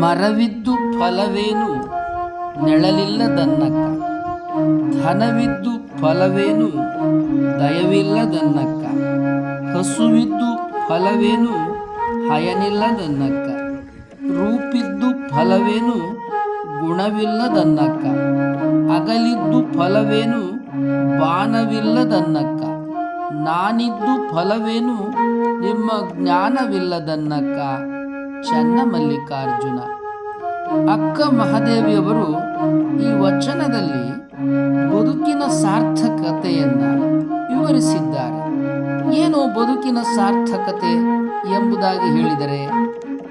ಮರವಿದ್ದು ಫಲವೇನು? ನೆಳಲಿಲ್ಲದನ್ನಕ್ಕ. ಧನವಿದ್ದು ಫಲವೇನು? ದಯವಿಲ್ಲದನ್ನಕ್ಕ. ಹಸುವಿದ್ದು ಫಲವೇನು? ಹಯನಿಲ್ಲದನ್ನಕ್ಕ. ರೂಪಿದ್ದು ಫಲವೇನು? ಗುಣವಿಲ್ಲದನ್ನಕ್ಕ. ಅಗಲಿದ್ದು ಫಲವೇನು? ಬಾಣವಿಲ್ಲದನ್ನಕ್ಕ ನಾನಿದ್ದು ಫಲವೇನು? ನಿಮ್ಮ ಜ್ಞಾನವಿಲ್ಲದನ್ನಕ್ಕ. ಚನ್ನಮಲ್ಲಿಕಾರ್ಜುನ. ಅಕ್ಕ ಮಹಾದೇವಿಯವರು ಈ ವಚನದಲ್ಲಿ ಬದುಕಿನ ಸಾರ್ಥಕತೆಯನ್ನು ವಿವರಿಸಿದ್ದಾರೆ. ಏನು ಬದುಕಿನ ಸಾರ್ಥಕತೆ ಎಂಬುದಾಗಿ ಹೇಳಿದರೆ,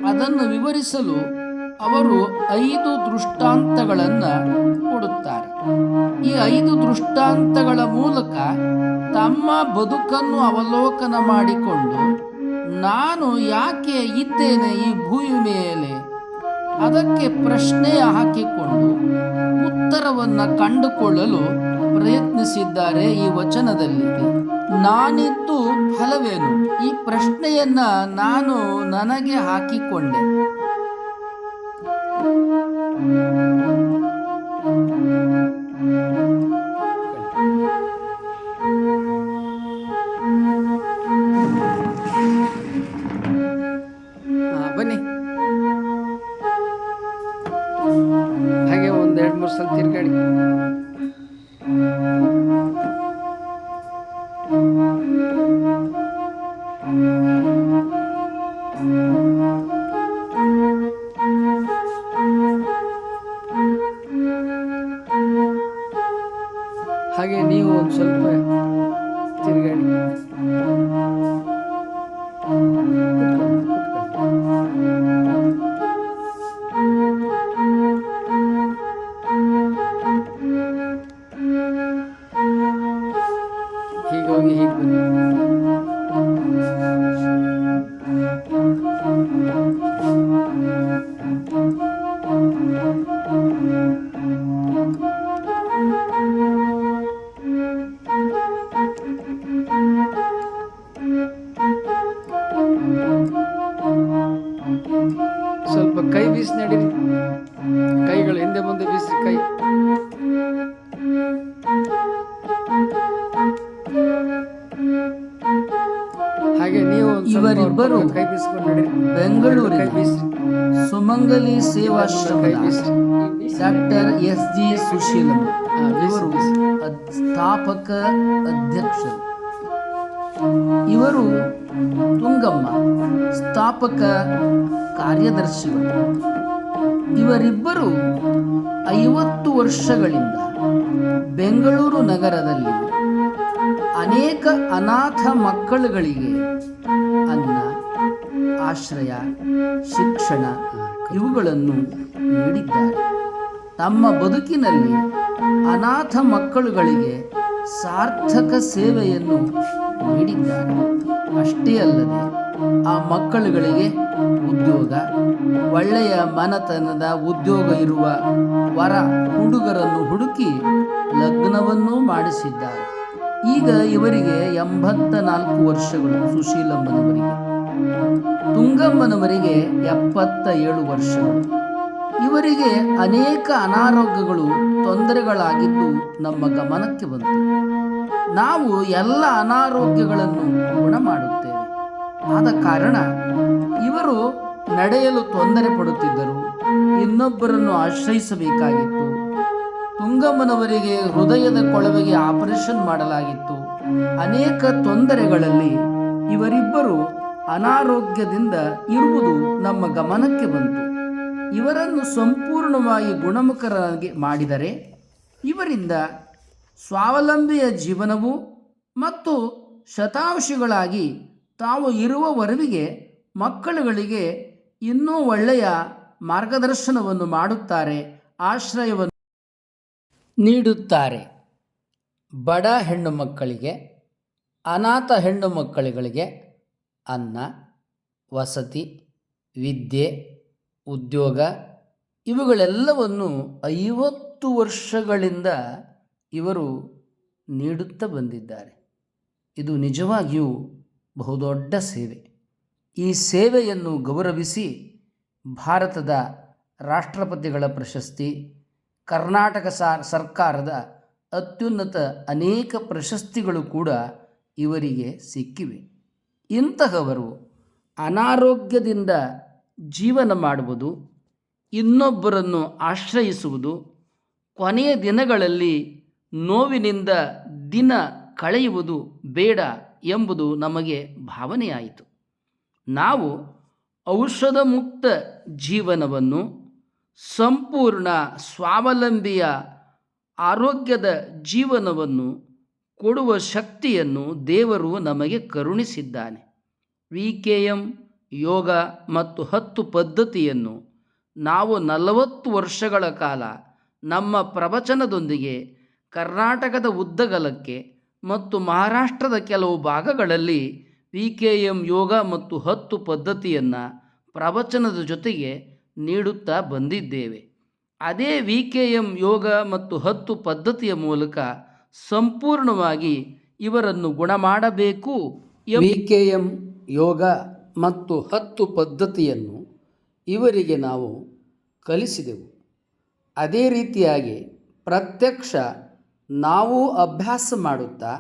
ಅದನ್ನು ವಿವರಿಸಲು ಅವರು ಐದು ದೃಷ್ಟಾಂತಗಳನ್ನು ಕೊಡುತ್ತಾರೆ. ಈ ಐದು ದೃಷ್ಟಾಂತಗಳ ಮೂಲಕ ತಮ್ಮ ಬದುಕನ್ನು ಅವಲೋಕನ ಮಾಡಿಕೊಂಡು ನಾನು ಯಾಕೆ ಇದ್ದೇನೆ ಈ ಭೂಮಿ ಮೇಲೆ? ಅದಕ್ಕೆ ಪ್ರಶ್ನೆ ಹಾಕಿಕೊಂಡು ಉತ್ತರವನ್ನು ಕಂಡುಕೊಳ್ಳಲು ಪ್ರಯತ್ನಿಸಿದ್ದಾರೆ ಈ ವಚನದಲ್ಲಿ. ನಾನಿದ್ದು ಫಲವೇನು? ಈ ಪ್ರಶ್ನೆಯನ್ನ ನಾನು ನನಗೆ ಹಾಕಿಕೊಂಡೆ. ಕೈ ಬೀಸ್ಕೊಂಡು Sumangali Sevashrama doctor S G Susheela ಇವರು ಸ್ಥಾಪಕ ಅಧ್ಯಕ್ಷರು. ಇವರು ತುಂಗಮ್ಮ, ಸ್ಥಾಪಕ ಕಾರ್ಯದರ್ಶಿಗಳು. ಇವರಿಬ್ಬರು ಐವತ್ತು ವರ್ಷಗಳಿಂದ ಬೆಂಗಳೂರು ನಗರದಲ್ಲಿ ಅನೇಕ ಅನಾಥ ಮಕ್ಕಳುಗಳಿಗೆ ಅನ್ನ ಆಶ್ರಯ, ಶಿಕ್ಷಣ ಇವುಗಳನ್ನು ನೀಡಿದ್ದಾರೆ. ತಮ್ಮ ಬದುಕಿನಲ್ಲಿ ಅನಾಥ ಮಕ್ಕಳುಗಳಿಗೆ ಸಾರ್ಥಕ ಸೇವೆಯನ್ನು ನೀಡಿದ್ದಾರೆ. ಅಷ್ಟೇ ಅಲ್ಲದೆ ಆ ಮಕ್ಕಳುಗಳಿಗೆ ಉದ್ಯೋಗ, ಒಳ್ಳೆಯ ಮನತನದ ಉದ್ಯೋಗ ಇರುವ ವರ ಹುಡುಗರನ್ನು ಹುಡುಕಿ ಲಗ್ನವನ್ನೂ ಮಾಡಿಸಿದ್ದಾರೆ. ಈಗ ಇವರಿಗೆ ಎಂಬತ್ತ ನಾಲ್ಕು ವರ್ಷಗಳು ಸುಶೀಲಮ್ಮನವರಿಗೆ. ತುಂಗಮ್ಮನವರಿಗೆ ಎಪ್ಪತ್ತ ಏಳು ವರ್ಷ. ಇವರಿಗೆ ಅನೇಕ ಅನಾರೋಗ್ಯಗಳು, ತೊಂದರೆಗಳಾಗಿದ್ದು ನಮ್ಮ ಗಮನಕ್ಕೆ ಬಂತು. ನಾವು ಎಲ್ಲ ಅನಾರೋಗ್ಯಗಳನ್ನು ಗುಣ ಮಾಡುತ್ತೇವೆ. ಆದ ಕಾರಣ ಇವರು ನಡೆಯಲು ತೊಂದರೆ ಪಡುತ್ತಿದ್ದರು. ಇನ್ನೊಬ್ಬರನ್ನು ಆಶ್ರಯಿಸಬೇಕಾಗಿತ್ತು. ತುಂಗಮ್ಮನವರಿಗೆ ಹೃದಯದ ಕೊಳವೆಗೆ ಆಪರೇಷನ್ ಮಾಡಲಾಗಿತ್ತು. ಅನೇಕ ತೊಂದರೆಗಳಲ್ಲಿ ಇವರಿಬ್ಬರು ಅನಾರೋಗ್ಯದಿಂದ ಇರುವುದು ನಮ್ಮ ಗಮನಕ್ಕೆ ಬಂತು. ಇವರನ್ನು ಸಂಪೂರ್ಣವಾಗಿ ಗುಣಮುಖರಾಗಿ ಮಾಡಿದರೆ ಇವರಿಂದ ಸ್ವಾವಲಂಬಿಯ ಜೀವನವು ಮತ್ತು ಶತಾಂಶಿಗಳಾಗಿ ತಾವು ಇರುವವರೆವಿಗೆ ಮಕ್ಕಳುಗಳಿಗೆ ಇನ್ನೂ ಒಳ್ಳೆಯ ಮಾರ್ಗದರ್ಶನವನ್ನು ಮಾಡುತ್ತಾರೆ, ಆಶ್ರಯವನ್ನು ನೀಡುತ್ತಾರೆ. ಬಡ ಹೆಣ್ಣು ಮಕ್ಕಳಿಗೆ ಅನಾಥ ಹೆಣ್ಣು ಮಕ್ಕಳುಗಳಿಗೆ ಅನ್ನ, ವಸತಿ, ವಿದ್ಯೆ, ಉದ್ಯೋಗ ಇವುಗಳೆಲ್ಲವನ್ನು ಐವತ್ತು ವರ್ಷಗಳಿಂದ ಇವರು ನೀಡುತ್ತಾ ಬಂದಿದ್ದಾರೆ. ಇದು ನಿಜವಾಗಿಯೂ ಬಹುದೊಡ್ಡ ಸೇವೆ. ಈ ಸೇವೆಯನ್ನು ಗೌರವಿಸಿ ಭಾರತದ ರಾಷ್ಟ್ರಪತಿಗಳ ಪ್ರಶಸ್ತಿ, ಕರ್ನಾಟಕ ಸರ್ಕಾರದ ಅತ್ಯುನ್ನತ ಅನೇಕ ಪ್ರಶಸ್ತಿಗಳು ಕೂಡ ಇವರಿಗೆ ಸಿಕ್ಕಿವೆ. ಇಂತಹವರು ಅನಾರೋಗ್ಯದಿಂದ ಜೀವನ ಮಾಡುವುದು, ಇನ್ನೊಬ್ಬರನ್ನು ಆಶ್ರಯಿಸುವುದು, ಕೊನೆಯ ದಿನಗಳಲ್ಲಿ ನೋವಿನಿಂದ ದಿನ ಕಳೆಯುವುದು ಬೇಡ ಎಂಬುದು ನಮಗೆ ಭಾವನೆಯಾಯಿತು. ನಾವು ಔಷಧ ಮುಕ್ತ ಜೀವನವನ್ನು, ಸಂಪೂರ್ಣ ಸ್ವಾವಲಂಬಿಯ ಆರೋಗ್ಯದ ಜೀವನವನ್ನು ಕೊಡುವ ಶಕ್ತಿಯನ್ನು ದೇವರು ನಮಗೆ ಕರುಣಿಸಿದ್ದಾನೆ. ವಿ ಕೆ ಎಂ ಯೋಗ ಮತ್ತು ಹತ್ತು ಪದ್ಧತಿಯನ್ನು ನಾವು ನಲವತ್ತು ವರ್ಷಗಳ ಕಾಲ ನಮ್ಮ ಪ್ರವಚನದೊಂದಿಗೆ ಕರ್ನಾಟಕದ ಉದ್ದಗಲಕ್ಕೆ ಮತ್ತು ಮಹಾರಾಷ್ಟ್ರದ ಕೆಲವು ಭಾಗಗಳಲ್ಲಿ ವಿ ಕೆ ಎಂ ಯೋಗ ಮತ್ತು ಹತ್ತು ಪದ್ಧತಿಯನ್ನು ಪ್ರವಚನದ ಜೊತೆಗೆ ನೀಡುತ್ತಾ ಬಂದಿದ್ದೇವೆ. ಅದೇ ವಿ ಕೆ ಎಂ ಯೋಗ ಮತ್ತು ಹತ್ತು ಪದ್ಧತಿಯ ಮೂಲಕ ಸಂಪೂರ್ಣವಾಗಿ ಇವರನ್ನು ಗುಣ ಮಾಡಬೇಕು ವಿ ಕೆ ಎಂ ಯೋಗ ಮತ್ತು ಹತ್ತು ಪದ್ಧತಿಯನ್ನು ಇವರಿಗೆ ನಾವು ಕಲಿಸಿದೆವು. ಅದೇ ರೀತಿಯಾಗಿ ಪ್ರತ್ಯಕ್ಷ ನಾವು ಅಭ್ಯಾಸ ಮಾಡುತ್ತಾ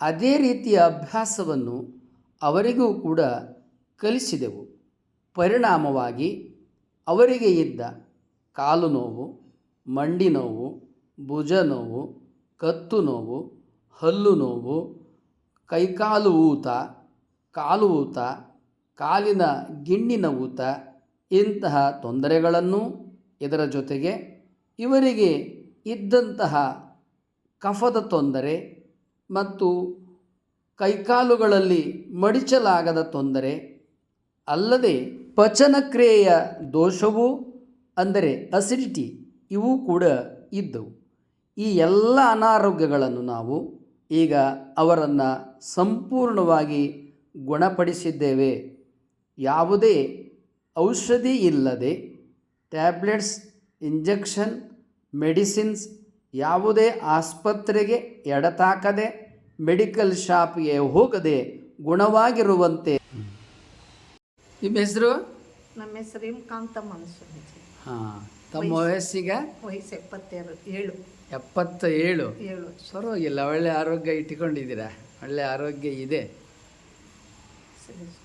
ಅದೇ ರೀತಿಯ ಅಭ್ಯಾಸವನ್ನು ಅವರಿಗೂ ಕೂಡ ಕಲಿಸಿದೆವು. ಪರಿಣಾಮವಾಗಿ ಅವರಿಗೆ ಇದ್ದ ಕಾಲು ನೋವು, ಮಂಡಿ ನೋವು, ಭುಜ ನೋವು ಕತ್ತು ನೋವು, ಹಲ್ಲು ನೋವು, ಕೈಕಾಲು ಊತ, ಕಾಲು ಊತ, ಕಾಲಿನ ಗಿಣ್ಣಿನ ಊತ, ಇಂತಹ ತೊಂದರೆಗಳನ್ನು ಇದರ ಜೊತೆಗೆ ಇವರಿಗೆ ಇದ್ದಂತಹ ಕಫದ ತೊಂದರೆ ಮತ್ತು ಕೈಕಾಲುಗಳಲ್ಲಿ ಮಡಿಚಲಾಗದ ತೊಂದರೆ, ಅಲ್ಲದೆ ಪಚನಕ್ರಿಯೆಯ ದೋಷವೂ, ಅಂದರೆ ಅಸಿಡಿಟಿ ಇವು ಕೂಡ ಇದ್ದವು. ಈ ಎಲ್ಲ ಅನಾರೋಗ್ಯಗಳನ್ನು ನಾವು ಈಗ ಅವರನ್ನು ಸಂಪೂರ್ಣವಾಗಿ ಗುಣಪಡಿಸಿದ್ದೇವೆ. ಯಾವುದೇ ಔಷಧಿ ಇಲ್ಲದೆ ಟ್ಯಾಬ್ಲೆಟ್ಸ್ ಇಂಜೆಕ್ಷನ್ ಮೆಡಿಸಿನ್ಸ್ ಯಾವುದೇ ಆಸ್ಪತ್ರೆಗೆ ಎಡತಾಕದೆ ಮೆಡಿಕಲ್ ಶಾಪ್ಗೆ ಹೋಗದೆ ಗುಣವಾಗಿರುವಂತೆ. ನಿಮ್ಮ ಹೆಸರು? ನಮ್ಮ ಹೆಸರು ಕಾಂತಮ್ಮ ಹಾಂ ತಮ್ಮ ವಯಸ್ಸಿಗೆ? ವಯಸ್ಸು ಎಪ್ಪತ್ತೆರಡು ಏಳು. ಎಪ್ಪತ್ತ ಏಳು. ಏಳು ಪರವಾಗಿಲ್ಲ ಒಳ್ಳೆ ಆರೋಗ್ಯ ಇಟ್ಟುಕೊಂಡಿದ್ದೀರಾ? ಒಳ್ಳೆ ಆರೋಗ್ಯ ಇದೆ.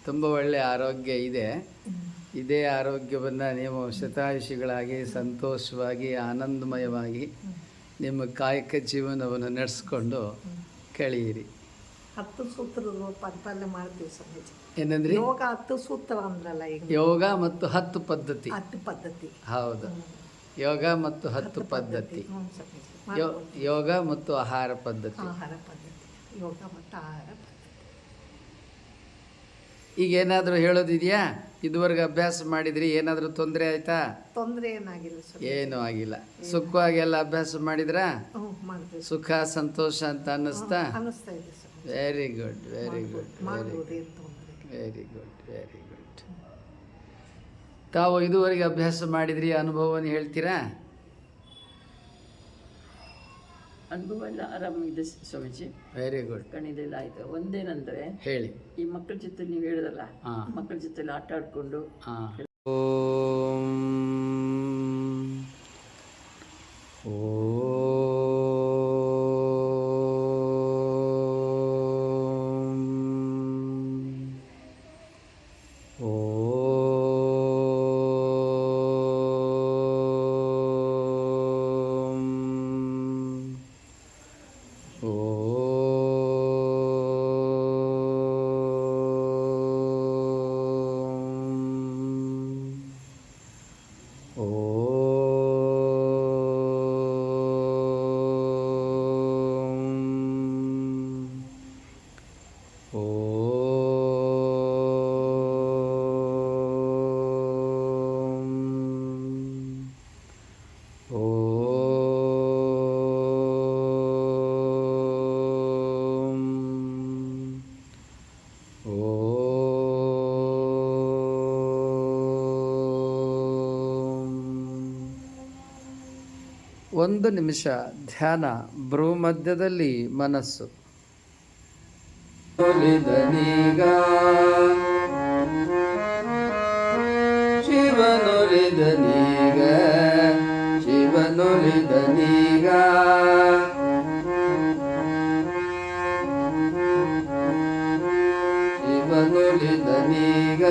ತುಂಬ ಒಳ್ಳೆ ಆರೋಗ್ಯ ಇದೆ. ಇದೇ ಆರೋಗ್ಯವನ್ನು ನೀವು ಶತಾಯುಷಿಗಳಾಗಿ ಸಂತೋಷವಾಗಿ ಆನಂದಮಯವಾಗಿ ನಿಮ್ಮ ಕಾಯಕ ಜೀವನವನ್ನು ನಡೆಸ್ಕೊಂಡು ಕಳೆಯಿರಿ. ಹತ್ತು ಸೂತ್ರದ ಪರಿಪಾಲನೆ ಮಾಡ್ತೀವಿ ಸ್ವಾಮೀಜಿ. ಏನಂದ್ರೆ? ಯೋಗ ಹತ್ತು ಸೂತ್ರ ಅಂದ್ರಲ್ಲ ಈಗ ಯೋಗ ಮತ್ತು ಹತ್ತು ಪದ್ಧತಿ. ಹತ್ತು ಪದ್ಧತಿ. ಹೌದು. ಯೋಗ ಮತ್ತು ಹತ್ತು ಪದ್ಧತಿ. ಯೋ ಯೋಗ ಮತ್ತು ಆಹಾರ ಪದ್ಧತಿ. ಆಹಾರ ಪದ್ಧತಿ. ಯೋಗ ಮತ್ತು ಆಹಾರ ಪದ್ಧತಿ. ಈಗ ಏನಾದರೂ ಹೇಳೋದಿದೆಯಾ? ಇದುವರೆಗೆ ಅಭ್ಯಾಸ ಮಾಡಿದ್ರಿ ಏನಾದರೂ ತೊಂದರೆ ಆಯ್ತಾ? ತೊಂದರೆ ಏನಾಗಿಲ್ಲ ಏನೂ ಆಗಿಲ್ಲ. ಸುಖವಾಗಿ ಎಲ್ಲ ಅಭ್ಯಾಸ ಮಾಡಿದ್ರಾ? ಹ್ಞೂ ಸುಖ ಸಂತೋಷ ಅಂತ ಅನ್ನಿಸ್ತಾ? ಅನ್ನಿಸ್ತಾ ಇದೆ ಸ್ವಾಮಿ very good very good very ಮಾಡ್ಬೋದು ಏನು ತೊಂದರೆ ವೆರಿ ಗುಡ್ ವೆರಿ ಗುಡ್ ತಾವು ಇದುವರೆಗೆ ಅಭ್ಯಾಸ ಮಾಡಿದ್ರಿ ಅನುಭವವನ್ನು ಹೇಳ್ತೀರಾ? ಅನುಭವ ಎಲ್ಲ ಆರಾಮಾಗಿದೆ ಸ್ವಾಮೀಜಿ. ವೆರಿ ಗುಡ್ ಕಣಿದೆಲ್ಲ ಆಯ್ತು ಒಂದೇನಂದ್ರೆ ಹೇಳಿ. ಈ ಮಕ್ಕಳ ಜೊತೆ ನೀವು ಹೇಳಿದ್ರಲ್ಲ ಹಾಂ. ಮಕ್ಕಳ ಜೊತೆ ಆಟ ಆಡ್ಕೊಂಡು ಓ. ಓಂ. ಒಂದು ನಿಮಿಷ ಧ್ಯಾನ ಭ್ರೂಮಧ್ಯದಲ್ಲಿ ಮನಸ್ಸು. ನುಲಿದನೀಗ ಶಿವನುಲಿದನೀಗ ಶಿವನುಲಿದನೀಗ ನೀಗ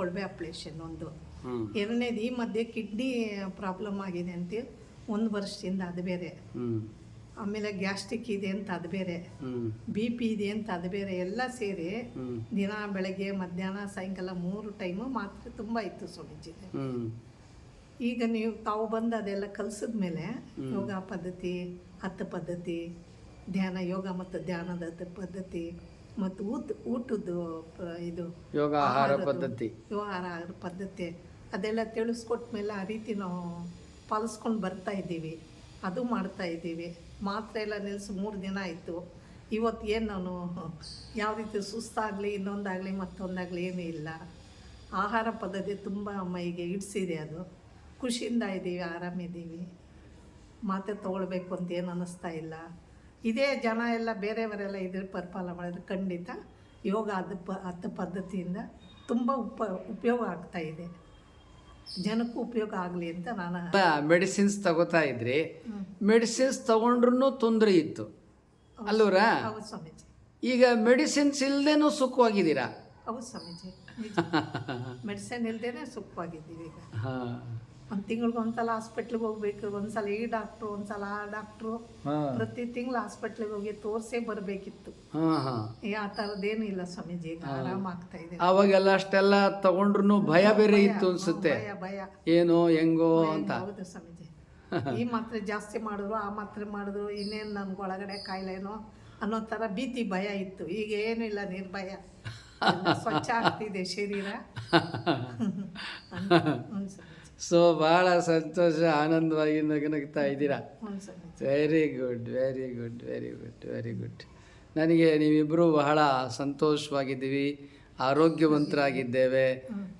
ಕೊಳವೆ ಆಪ್ರೇಷನ್ ಒಂದು. ಎರಡನೇದು ಈ ಮಧ್ಯೆ ಕಿಡ್ನಿ ಪ್ರಾಬ್ಲಮ್ ಆಗಿದೆ ಅಂತ. ಒಂದು ವರ್ಷದಿಂದ ಅದು ಬೇರೆ. ಆಮೇಲೆ ಗ್ಯಾಸ್ಟ್ರಿಕ್ ಇದೆ ಅಂತ ಅದು ಬೇರೆ. ಬಿ ಪಿ ಇದೆ ಅಂತ ಅದು ಬೇರೆ. ಎಲ್ಲ ಸೇರಿ ದಿನ ಬೆಳಗ್ಗೆ ಮಧ್ಯಾಹ್ನ ಸಾಯಂಕಾಲ ಮೂರು ಟೈಮು ಮಾತ್ರ ತುಂಬ ಇತ್ತು ಸ್ವಾಮೀಜಿ. ಈಗ ನೀವು ತಾವು ಬಂದು ಅದೆಲ್ಲ ಕಲಿಸಿದ ಮೇಲೆ ಯೋಗ ಪದ್ಧತಿ ಹತ್ತು ಪದ್ಧತಿ ಧ್ಯಾನ ಯೋಗ ಮತ್ತು ಧ್ಯಾನದ ಪದ್ಧತಿ ಮತ್ತು ಊಟ ಊಟದ್ದು ಇದು ಯೋಗ ಆಹಾರ ಪದ್ಧತಿ. ಯೋಗಾಹಾರ ಆಹಾರ ಪದ್ಧತಿ. ಅದೆಲ್ಲ ತಿಳಿಸ್ಕೊಟ್ಮೇಲೆ ಆ ರೀತಿ ನಾವು ಪಾಲಿಸ್ಕೊಂಡು ಬರ್ತಾ ಇದ್ದೀವಿ. ಅದು ಮಾಡ್ತಾ ಇದ್ದೀವಿ. ಮಾತ್ರೆ ಎಲ್ಲ ನಿಲ್ಲಿಸಿ ಮೂರು ದಿನ ಆಯಿತು. ಇವತ್ತು ಏನು ನಾನು ಯಾವ ರೀತಿ ಸುಸ್ತಾಗಲಿ ಇನ್ನೊಂದಾಗಲಿ ಮತ್ತೊಂದಾಗಲಿ ಏನೂ ಇಲ್ಲ. ಆಹಾರ ಪದ್ಧತಿ ತುಂಬ ಮೈಗೆ ಇಡಿಸಿದೆ ಅದು. ಖುಷಿಯಿಂದ ಇದ್ದೀವಿ ಆರಾಮಿದ್ದೀವಿ. ಮಾತ್ರೆ ತೊಗೊಳ್ಬೇಕು ಅಂತ ಏನು ಅನ್ನಿಸ್ತಾ ಇಲ್ಲ. ಇದೇ ಜನ ಎಲ್ಲ ಬೇರೆಯವರೆಲ್ಲ ಇದ್ರ ಪರಿಪಾಲ ಮಾಡಿದ್ರೆ ಖಂಡಿತ ಯೋಗ ಅದು ಪ ಹತ್ತು ಪದ್ಧತಿಯಿಂದ ತುಂಬ ಉಪ ಉಪಯೋಗ ಆಗ್ತಾ ಇದೆ. ಜನಕ್ಕೂ ಉಪಯೋಗ ಆಗಲಿ ಅಂತ ನಾನು ಮೆಡಿಸಿನ್ಸ್ ತಗೋತಾ ಇದ್ರಿ. ಮೆಡಿಸಿನ್ಸ್ ತಗೊಂಡ್ರೂ ತೊಂದರೆ ಇತ್ತು. ಅಲ್ಲೂರ? ಹೌದು ಸ್ವಾಮೀಜಿ. ಈಗ ಮೆಡಿಸಿನ್ಸ್ ಇಲ್ಲದೇನು ಸುಖವಾಗಿದ್ದೀರಾ? ಹೌದು ಸ್ವಾಮೀಜಿ ಮೆಡಿಸಿನ್ ಇಲ್ಲದೇನೆ ಸುಖವಾಗಿದ್ದೀವಿ ಈಗ. ಹಾ. ಒಂದು ತಿಂಗಳಿಗೆ ಒಂದ್ಸಲ ಹಾಸ್ಪಿಟ್ಲಿಗೆ ಹೋಗ್ಬೇಕು ಒಂದ್ಸಲ ಈ ಡಾಕ್ಟ್ರು ಒಂದ್ಸಲ ಆ ಡಾಕ್ಟ್ರು ಪ್ರತಿ ತಿಂಗಳು ಹಾಸ್ಪಿಟ್ಲಿಗೆ ಹೋಗಿ ತೋರಿಸೇ ಬರಬೇಕಿತ್ತು ಆ ಥರದ್ದೇನು ಇಲ್ಲ ಸ್ವಾಮೀಜಿ ಈಗ ಆರಾಮಾಗ್ತಾ ಇದೆ ಅವಾಗೆಲ್ಲ ಅಷ್ಟೆಲ್ಲ ತಗೊಂಡ್ರು ಭಯ ಬೇರೆ ಇತ್ತು ಅನ್ಸುತ್ತೆ ಭಯ ಭಯ ಏನೋ ಹೆಂಗೋ ಅಂತ ಹೌದು ಸ್ವಾಮೀಜಿ ಈ ಮಾತ್ರೆ ಜಾಸ್ತಿ ಮಾಡಿದ್ರು ಆ ಮಾತ್ರೆ ಮಾಡಿದ್ರು ಇನ್ನೇನು ನನ್ಗೆ ಒಳಗಡೆ ಕಾಯಿಲೆನೋ ಅನ್ನೋ ಥರ ಭೀತಿ ಭಯ ಇತ್ತು ಈಗ ಏನು ಇಲ್ಲ ನಿರ್ಭಯ ಸ್ವಚ್ಛ ಆಗ್ತಿದೆ ಶರೀರ ಸೊ ಬಹಳ ಸಂತೋಷ, ಆನಂದವಾಗಿ ನಗನಗ್ತಾ ಇದ್ದೀರಾ? Very good very good very good very good ನನಗೆ ನೀವಿಬ್ಬರು ಬಹಳ ಸಂತೋಷವಾಗಿದ್ದೀವಿ, ಆರೋಗ್ಯವಂತರಾಗಿದ್ದೇವೆ,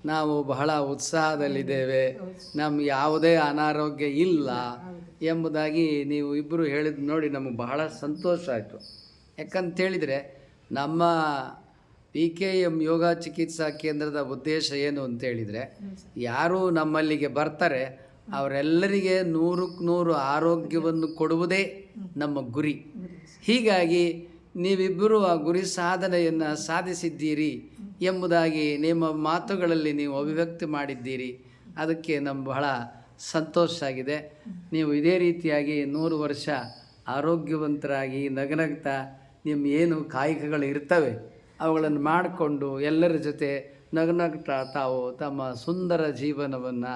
ನಾವು ಬಹಳ ಉತ್ಸಾಹದಲ್ಲಿದ್ದೇವೆ ನಮ್ಗೆ ಯಾವುದೇ ಅನಾರೋಗ್ಯ ಇಲ್ಲ ಎಂಬುದಾಗಿ ನೀವು ಇಬ್ಬರು ಹೇಳಿದ್ ನೋಡಿ ನಮಗೆ ಬಹಳ ಸಂತೋಷ ಆಯಿತು. ಯಾಕಂತೇಳಿದರೆ ನಮ್ಮ ಪಿ ಕೆ ಎಂ ಯೋಗ ಚಿಕಿತ್ಸಾ ಕೇಂದ್ರದ ಉದ್ದೇಶ ಏನು ಅಂತ ಹೇಳಿದರೆ ಯಾರು ನಮ್ಮಲ್ಲಿಗೆ ಬರ್ತಾರೆ ಅವರೆಲ್ಲರಿಗೆ ನೂರಕ್ಕೆ ನೂರು ಆರೋಗ್ಯವನ್ನು ಕೊಡುವುದೇ ನಮ್ಮ ಗುರಿ. ಹೀಗಾಗಿ ನೀವಿಬ್ಬರು ಆ ಗುರಿ ಸಾಧನೆಯನ್ನು ಸಾಧಿಸಿದ್ದೀರಿ ಎಂಬುದಾಗಿ ನಿಮ್ಮ ಮಾತುಗಳಲ್ಲಿ ನೀವು ಅಭಿವ್ಯಕ್ತಿ ಮಾಡಿದ್ದೀರಿ. ಅದಕ್ಕೆ ನಮ್ಮ ಬಹಳ ಸಂತೋಷ ಆಗಿದೆ. ನೀವು ಇದೇ ರೀತಿಯಾಗಿ ನೂರು ವರ್ಷ ಆರೋಗ್ಯವಂತರಾಗಿ ನಗನಗ್ತಾ ನಿಮ್ಮ ಏನು ಕಾಯಕಗಳು ಇರ್ತವೆ ಅವುಗಳನ್ನು ಮಾಡಿಕೊಂಡು ಎಲ್ಲರ ಜೊತೆ ನಗನಗ್ತಾ ತಾವು ತಮ್ಮ ಸುಂದರ ಜೀವನವನ್ನು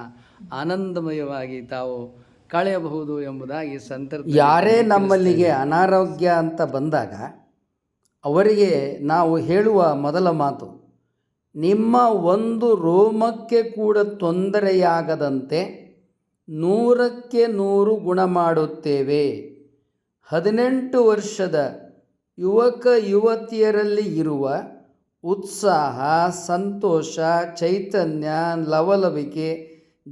ಆನಂದಮಯವಾಗಿ ತಾವು ಕಳೆಯಬಹುದು ಎಂಬುದಾಗಿ ಸಂದರ್ಭ ಯಾರೇ ನಮ್ಮಲ್ಲಿಗೆ ಅನಾರೋಗ್ಯ ಅಂತ ಬಂದಾಗ ಅವರಿಗೆ ನಾವು ಹೇಳುವ ಮೊದಲ ಮಾತು ನಿಮ್ಮ ಒಂದು ರೋಮಕ್ಕೆ ಕೂಡ ತೊಂದರೆಯಾಗದಂತೆ ನೂರಕ್ಕೆ ನೂರು ಗುಣ ಮಾಡುತ್ತೇವೆ ಹದಿನೆಂಟು ವರ್ಷದ ಯುವಕ ಯುವತಿಯರಲ್ಲಿ ಇರುವ ಉತ್ಸಾಹ, ಸಂತೋಷ, ಚೈತನ್ಯ, ಲವಲವಿಕೆ,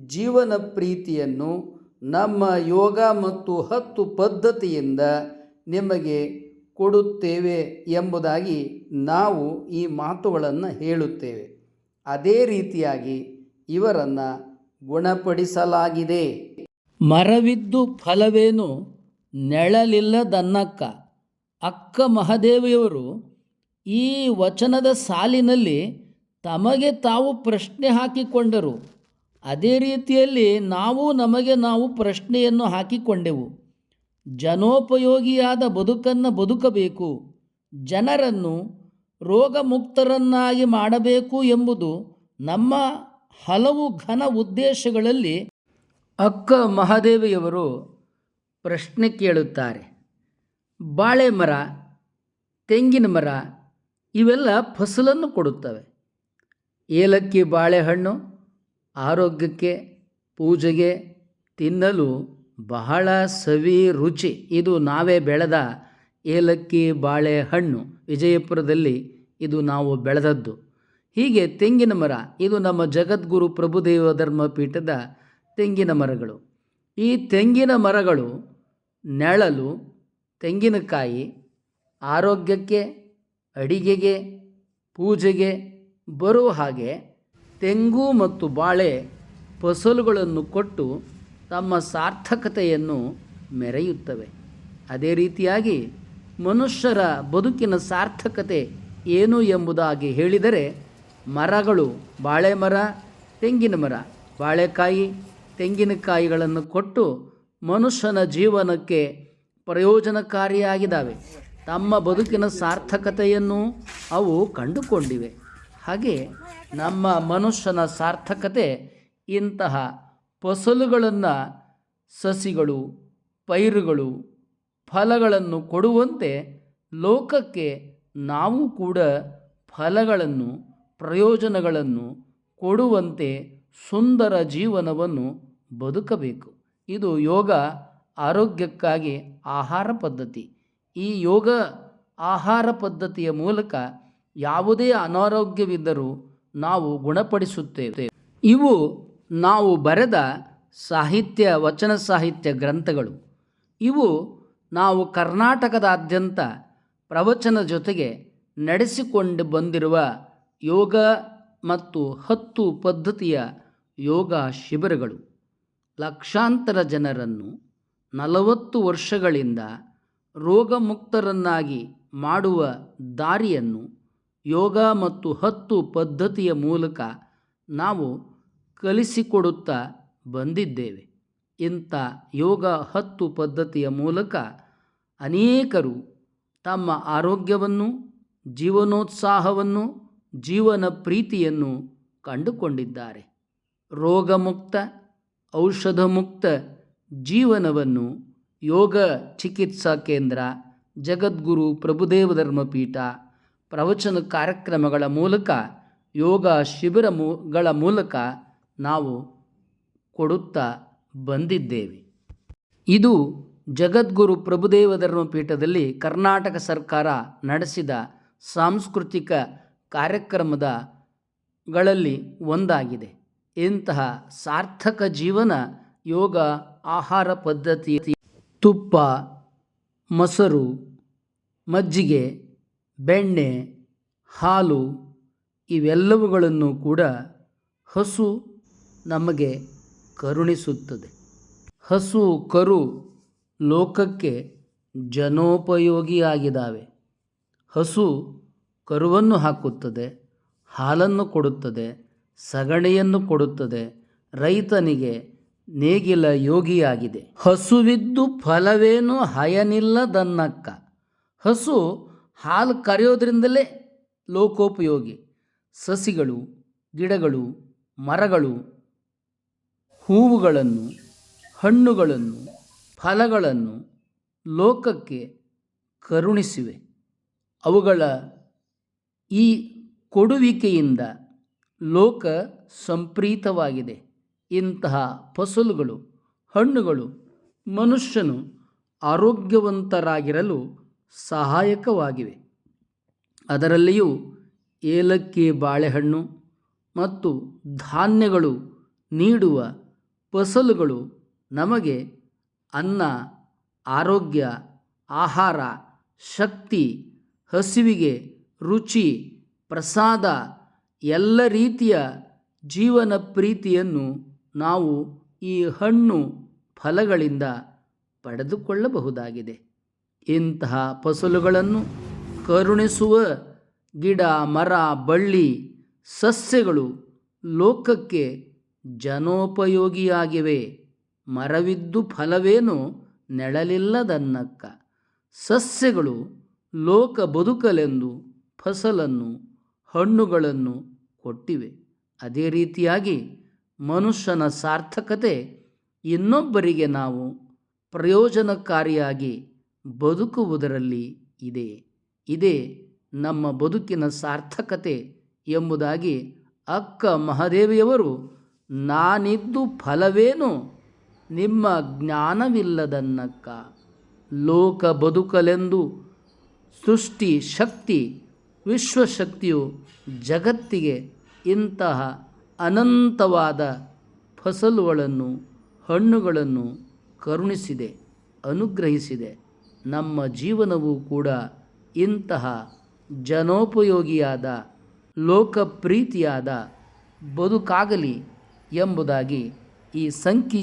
ಜೀವನ ಪ್ರೀತಿಯನ್ನು ನಮ್ಮ ಯೋಗ ಮತ್ತು ಹತ್ತು ಪದ್ಧತಿಯಿಂದ ನಿಮಗೆ ಕೊಡುತ್ತೇವೆ ಎಂಬುದಾಗಿ ನಾವು ಈ ಮಾತುಗಳನ್ನು ಹೇಳುತ್ತೇವೆ. ಅದೇ ರೀತಿಯಾಗಿ ಇವರನ್ನು ಗುಣಪಡಿಸಲಾಗಿದೆ. ಮರವಿದ್ದು ಫಲವೇನು ನೆಳಲಿಲ್ಲದನ್ನಕ್ಕ ಅಕ್ಕ ಮಹಾದೇವಿಯವರು ಈ ವಚನದ ಸಾಲಿನಲ್ಲಿ ತಮಗೆ ತಾವು ಪ್ರಶ್ನೆ ಹಾಕಿಕೊಂಡರು. ಅದೇ ರೀತಿಯಲ್ಲಿ ನಾವು ನಮಗೆ ನಾವು ಪ್ರಶ್ನೆಯನ್ನು ಹಾಕಿಕೊಂಡೆವು. ಜನೋಪಯೋಗಿಯಾದ ಬದುಕನ್ನು ಬದುಕಬೇಕು. ಜನರನ್ನು ರೋಗಮುಕ್ತರನ್ನಾಗಿ ಮಾಡಬೇಕು ಎಂಬುದು ನಮ್ಮ ಹಲವು ಘನ ಉದ್ದೇಶಗಳಲ್ಲಿ ಅಕ್ಕ ಮಹಾದೇವಿಯವರು ಪ್ರಶ್ನೆ ಕೇಳುತ್ತಾರೆ. ಬಾಳೆ ಮರ ತೆಂಗಿನ ಮರ ಇವೆಲ್ಲ ಫಸಲನ್ನು ಕೊಡುತ್ತವೆ. ಏಲಕ್ಕಿ, ಬಾಳೆಹಣ್ಣು ಆರೋಗ್ಯಕ್ಕೆ, ಪೂಜೆಗೆ ತಿನ್ನಲು ಬಹಳ ಸವಿ ರುಚಿ. ಇದು ನಾವೇ ಬೆಳೆದ ಏಲಕ್ಕಿ, ಬಾಳೆಹಣ್ಣು. ವಿಜಯಪುರದಲ್ಲಿ ಇದು ನಾವು ಬೆಳೆದದ್ದು. ಹೀಗೆ ತೆಂಗಿನ ಮರ, ಇದು ನಮ್ಮ ಜಗದ್ಗುರು ಪ್ರಭುದೇವ ಧರ್ಮ ಪೀಠದ ತೆಂಗಿನ ಮರಗಳು. ಈ ತೆಂಗಿನ ಮರಗಳು ನೆಳಲು ತೆಂಗಿನಕಾಯಿ ಆರೋಗ್ಯಕ್ಕೆ, ಅಡಿಗೆಗೆ, ಪೂಜೆಗೆ ಬರುವ ಹಾಗೆ ತೆಂಗು ಮತ್ತು ಬಾಳೆ ಫಸಲುಗಳನ್ನು ಕೊಟ್ಟು ತಮ್ಮ ಸಾರ್ಥಕತೆಯನ್ನು ಮೆರೆಯುತ್ತವೆ. ಅದೇ ರೀತಿಯಾಗಿ ಮನುಷ್ಯರ ಬದುಕಿನ ಸಾರ್ಥಕತೆ ಏನು ಎಂಬುದಾಗಿ ಹೇಳಿದರೆ ಮರಗಳು ಬಾಳೆ ಮರ, ತೆಂಗಿನ ಮರ. ಬಾಳೆಕಾಯಿ, ತೆಂಗಿನಕಾಯಿಗಳನ್ನು ಕೊಟ್ಟು ಮನುಷ್ಯನ ಜೀವನಕ್ಕೆ ಪ್ರಯೋಜನಕಾರಿಯಾಗಿದ್ದಾವೆ. ತಮ್ಮ ಬದುಕಿನ ಸಾರ್ಥಕತೆಯನ್ನು ಅವು ಕಂಡುಕೊಂಡಿವೆ. ಹಾಗೆ ನಮ್ಮ ಮನುಷ್ಯನ ಸಾರ್ಥಕತೆ ಇಂತಹ ಫಸಲುಗಳನ್ನು ಸಸಿಗಳು, ಪೈರುಗಳು, ಫಲಗಳನ್ನು ಕೊಡುವಂತೆ ಲೋಕಕ್ಕೆ ನಾವು ಕೂಡ ಫಲಗಳನ್ನು, ಪ್ರಯೋಜನಗಳನ್ನು ಕೊಡುವಂತೆ ಸುಂದರ ಜೀವನವನ್ನು ಬದುಕಬೇಕು. ಇದು ಯೋಗ ಆರೋಗ್ಯಕ್ಕಾಗಿ ಆಹಾರ ಪದ್ಧತಿ. ಈ ಯೋಗ ಆಹಾರ ಪದ್ಧತಿಯ ಮೂಲಕ ಯಾವುದೇ ಅನಾರೋಗ್ಯವಿದ್ದರೂ ನಾವು ಗುಣಪಡಿಸುತ್ತೇವೆ. ಇವು ನಾವು ಬರೆದ ಸಾಹಿತ್ಯ, ವಚನ ಸಾಹಿತ್ಯ ಗ್ರಂಥಗಳು. ಇವು ನಾವು ಕರ್ನಾಟಕದಾದ್ಯಂತ ಪ್ರವಚನ ಜೊತೆಗೆ ನಡೆಸಿಕೊಂಡು ಬಂದಿರುವ ಯೋಗ ಮತ್ತು ಹತ್ತು ಪದ್ಧತಿಯ ಯೋಗ ಶಿಬಿರಗಳು. ಲಕ್ಷಾಂತರ ಜನರನ್ನು ನಲವತ್ತು ವರ್ಷಗಳಿಂದ ರೋಗಮುಕ್ತರನ್ನಾಗಿ ಮಾಡುವ ದಾರಿಯನ್ನು ಯೋಗ ಮತ್ತು ಹತ್ತು ಪದ್ಧತಿಯ ಮೂಲಕ ನಾವು ಕಲಿಸಿಕೊಡುತ್ತಾ ಬಂದಿದ್ದೇವೆ. ಇಂಥ ಯೋಗ ಹತ್ತು ಪದ್ಧತಿಯ ಮೂಲಕ ಅನೇಕರು ತಮ್ಮ ಆರೋಗ್ಯವನ್ನು, ಜೀವನೋತ್ಸಾಹವನ್ನು, ಜೀವನ ಪ್ರೀತಿಯನ್ನು ಕಂಡುಕೊಂಡಿದ್ದಾರೆ. ರೋಗಮುಕ್ತ, ಔಷಧಮುಕ್ತ ಜೀವನವನ್ನು ಯೋಗ ಚಿಕಿತ್ಸಾ ಕೇಂದ್ರ, ಜಗದ್ಗುರು ಪ್ರಭುದೇವ ಧರ್ಮಪೀಠ ಪ್ರವಚನ ಕಾರ್ಯಕ್ರಮಗಳ ಮೂಲಕ, ಯೋಗ ಶಿಬಿರ ಮೂಗಳ ಮೂಲಕ ನಾವು ಕೊಡುತ್ತಾ ಬಂದಿದ್ದೇವೆ. ಇದು ಜಗದ್ಗುರು ಪ್ರಭುದೇವ ಧರ್ಮಪೀಠದಲ್ಲಿ ಕರ್ನಾಟಕ ಸರ್ಕಾರ ನಡೆಸಿದ ಸಾಂಸ್ಕೃತಿಕ ಕಾರ್ಯಕ್ರಮದ ಗಳಲ್ಲಿ ಒಂದಾಗಿದೆ. ಇಂತಹ ಸಾರ್ಥಕ ಜೀವನ ಯೋಗ ಆಹಾರ ಪದ್ಧತಿ ತುಪ್ಪ, ಮೊಸರು, ಮಜ್ಜಿಗೆ, ಬೆಣ್ಣೆ, ಹಾಲು ಇವೆಲ್ಲವುಗಳನ್ನು ಕೂಡ ಹಸು ನಮಗೆ ಕರುಣಿಸುತ್ತದೆ. ಹಸು, ಕರು ಲೋಕಕ್ಕೆ ಜನೋಪಯೋಗಿಯಾಗಿದ್ದಾವೆ. ಹಸು ಕರುವನ್ನು ಹಾಕುತ್ತದೆ, ಹಾಲನ್ನು ಕೊಡುತ್ತದೆ, ಸಗಣಿಯನ್ನು ಕೊಡುತ್ತದೆ, ರೈತನಿಗೆ ನೇಗಿಲ ಯೋಗಿಯಾಗಿದೆ. ಹಸುವಿದ್ದು ಫಲವೇನು ಹಯನಿಲ್ಲದನ್ನಕ್ಕ. ಹಸು ಹಾಲು ಕರೆಯೋದ್ರಿಂದಲೇ ಲೋಕೋಪಯೋಗಿ. ಸಸಿಗಳು, ಗಿಡಗಳು, ಮರಗಳು, ಹೂವುಗಳನ್ನು, ಹಣ್ಣುಗಳನ್ನು, ಫಲಗಳನ್ನು ಲೋಕಕ್ಕೆ ಕರುಣಿಸಿವೆ. ಅವುಗಳ ಈ ಕೊಡುವಿಕೆಯಿಂದ ಲೋಕ ಸಂಪ್ರೀತವಾಗಿದೆ. ಇಂತಹ ಫಸಲುಗಳು, ಹಣ್ಣುಗಳು ಮನುಷ್ಯನು ಆರೋಗ್ಯವಂತರಾಗಿರಲು ಸಹಾಯಕವಾಗಿವೆ. ಅದರಲ್ಲಿಯೂ ಏಲಕ್ಕಿ ಬಾಳೆಹಣ್ಣು ಮತ್ತು ಧಾನ್ಯಗಳು ನೀಡುವ ಫಸಲುಗಳು ನಮಗೆ ಅನ್ನ, ಆರೋಗ್ಯ, ಆಹಾರ, ಶಕ್ತಿ, ಹಸಿವಿಗೆ ರುಚಿ, ಪ್ರಸಾದ, ಎಲ್ಲ ರೀತಿಯ ಜೀವನ ಪ್ರೀತಿಯನ್ನು ನಾವು ಈ ಹಣ್ಣು ಫಲಗಳಿಂದ ಪಡೆದುಕೊಳ್ಳಬಹುದಾಗಿದೆ. ಇಂತಹ ಫಸಲುಗಳನ್ನು ಕರುಣಿಸುವ ಗಿಡ, ಮರ, ಬಳ್ಳಿ, ಸಸ್ಯಗಳು ಲೋಕಕ್ಕೆ ಜನೋಪಯೋಗಿಯಾಗಿವೆ. ಮರವಿದ್ದು ಫಲವೇನು ನೆಳಲಿಲ್ಲದನ್ನಕ್ಕ. ಸಸ್ಯಗಳು ಲೋಕ ಬದುಕಲೆಂದು ಫಸಲನ್ನು, ಹಣ್ಣುಗಳನ್ನು ಕೊಟ್ಟಿವೆ. ಅದೇ ರೀತಿಯಾಗಿ ಮನುಷ್ಯನ ಸಾರ್ಥಕತೆ ಇನ್ನೊಬ್ಬರಿಗೆ ನಾವು ಪ್ರಯೋಜನಕಾರಿಯಾಗಿ ಬದುಕುವುದರಲ್ಲಿ ಇದೆ. ಇದೇ ನಮ್ಮ ಬದುಕಿನ ಸಾರ್ಥಕತೆ ಎಂಬುದಾಗಿ ಅಕ್ಕ ಮಹಾದೇವಿಯವರು, ನಾನಿದ್ದು ಫಲವೇನು? ನಿಮ್ಮ ಜ್ಞಾನವಿಲ್ಲದನ್ನಕ್ಕ. ಲೋಕ ಬದುಕಲೆಂದು ಸೃಷ್ಟಿ ಶಕ್ತಿ, ವಿಶ್ವಶಕ್ತಿಯು ಜಗತ್ತಿಗೆ ಇಂತಹ ಅನಂತವಾದ ಫಸಲುಗಳನ್ನು, ಹಣ್ಣುಗಳನ್ನು ಕರುಣಿಸಿದೆ, ಅನುಗ್ರಹಿಸಿದೆ. ನಮ್ಮ ಜೀವನವು ಕೂಡ ಇಂತಹ ಜನೋಪಯೋಗಿಯಾದ, ಲೋಕಪ್ರೀತಿಯಾದ ಬದುಕಾಗಲಿ ಎಂಬುದಾಗಿ ಈ ಸಂಕಿ